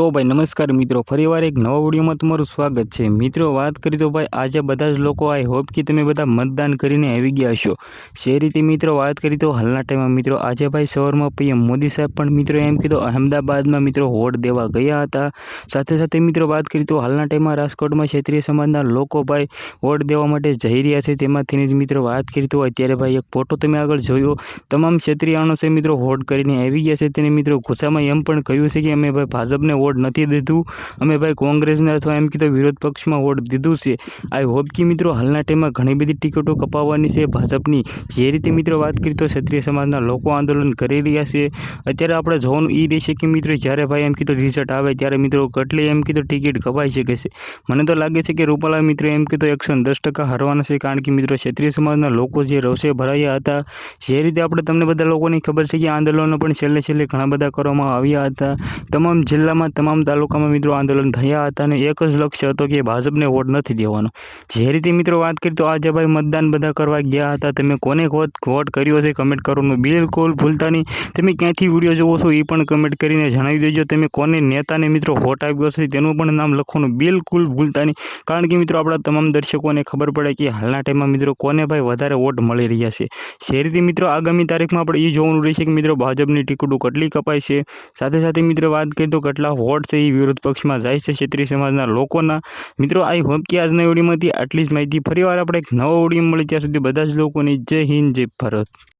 તો ભાઈ નમસ્કાર મિત્રો, ફરીવાર એક નવા વિડીયોમાં તમારું સ્વાગત છે. મિત્રો, વાત કરી તો ભાઈ આજે બધા જ લોકો આઈ હોપ કે તમે બધા મતદાન કરીને આવી ગયા હશો. જે રીતે મિત્રો વાત કરી તો હાલના ટાઈમમાં મિત્રો, આજે ભાઈ સવારમાં પીએમ મોદી સાહેબ પણ મિત્રો એમ કીધું, અહેમદાબાદમાં મિત્રો વોટ દેવા ગયા હતા. સાથે સાથે મિત્રો વાત કરી તો હાલના ટાઈમમાં રાજકોટમાં ક્ષેત્રીય સમાજના લોકો ભાઈ વોટ દેવા માટે જઈ રહ્યા છે. તેમાંથી જ મિત્રો વાત કરી તો અત્યારે ભાઈ એક ફોટો તમે આગળ જોયો. તમામ ક્ષેત્રીયાનો છે મિત્રો વોટ કરીને આવી ગયા છે. તેને મિત્રો ગુસ્સામાં એમ પણ કહ્યું છે કે અમે ભાઈ ભાજપને વોટ નથી દીધું. અમે ભાઈ કોંગ્રેસને અથવા એમ કીધું વિરોધ પક્ષમાં વોટ દીધું છે. આઈ હોપ કે મિત્રો હાલના ટાઈમમાં ઘણી બધી ટિકિટો કપાવવાની છે ભાજપની. જે રીતે મિત્રો વાત કરી તો ક્ષત્રિય સમાજના લોકો આંદોલન કરી રહ્યા છે. અત્યારે આપણે જોવાનું એ રહેશે કે મિત્રો જ્યારે ભાઈ એમ કીધું રિઝલ્ટ આવે ત્યારે મિત્રો કેટલી એમ કીધું ટિકિટ કપાઈ શકે છે. મને તો લાગે છે કે રૂપાલા મિત્રો એમ કીધું એકસો દસ ટકા હરવાના છે કારણ કે મિત્રો ક્ષત્રિય સમાજના લોકો જે રોષે ભરાયા હતા. જે રીતે આપણે તમને બધા લોકોની ખબર છે કે આંદોલનો પણ છેલ્લે છેલ્લે ઘણા બધા કરવામાં આવ્યા હતા. તમામ જિલ્લામાં તમામ તાલુકામાં મિત્રો આંદોલન થયા હતા અને એક જ લક્ષ્ય હતો કે ભાજપને વોટ નથી દેવાનો. જે રીતે મિત્રો વાત કરી તો આજે ભાઈ મતદાન બધા કરવા ગયા હતા. તમે કોને વોટ વોટ કર્યો છે કમેન્ટ કરવાનું બિલકુલ ભૂલતા નહીં. તમે ક્યાંથી વીડિયો જોવો છો એ પણ કમેન્ટ કરીને જણાવી દેજો. તમે કોને નેતાને મિત્રો વોટ આપ્યો છે તેનું પણ નામ લખવાનું બિલકુલ ભૂલતા નહીં. કારણ કે મિત્રો આપણા તમામ દર્શકોને ખબર પડે કે હાલના ટાઈમમાં મિત્રો કોને ભાઈ વધારે વોટ મળી રહ્યા છે. જે રીતે મિત્રો આગામી તારીખમાં આપણે એ જોવાનું રહેશે કે મિત્રો ભાજપની ટિકિટો કેટલી કપાય છે. સાથે સાથે મિત્રો વાત કરીએ તો કેટલા વોટ છે એ વિરોધ પક્ષમાં જાય છે ક્ષેત્રીય સમાજના લોકોના. મિત્રો આઈ હોપ કે આજના ઓડીમાંથી આટલી જ માહિતી ફરીવાર આપણે એક નવો વીડિયો મળી, ત્યાં સુધી બધા જ લોકોની જય હિન્દ, જય ભારત.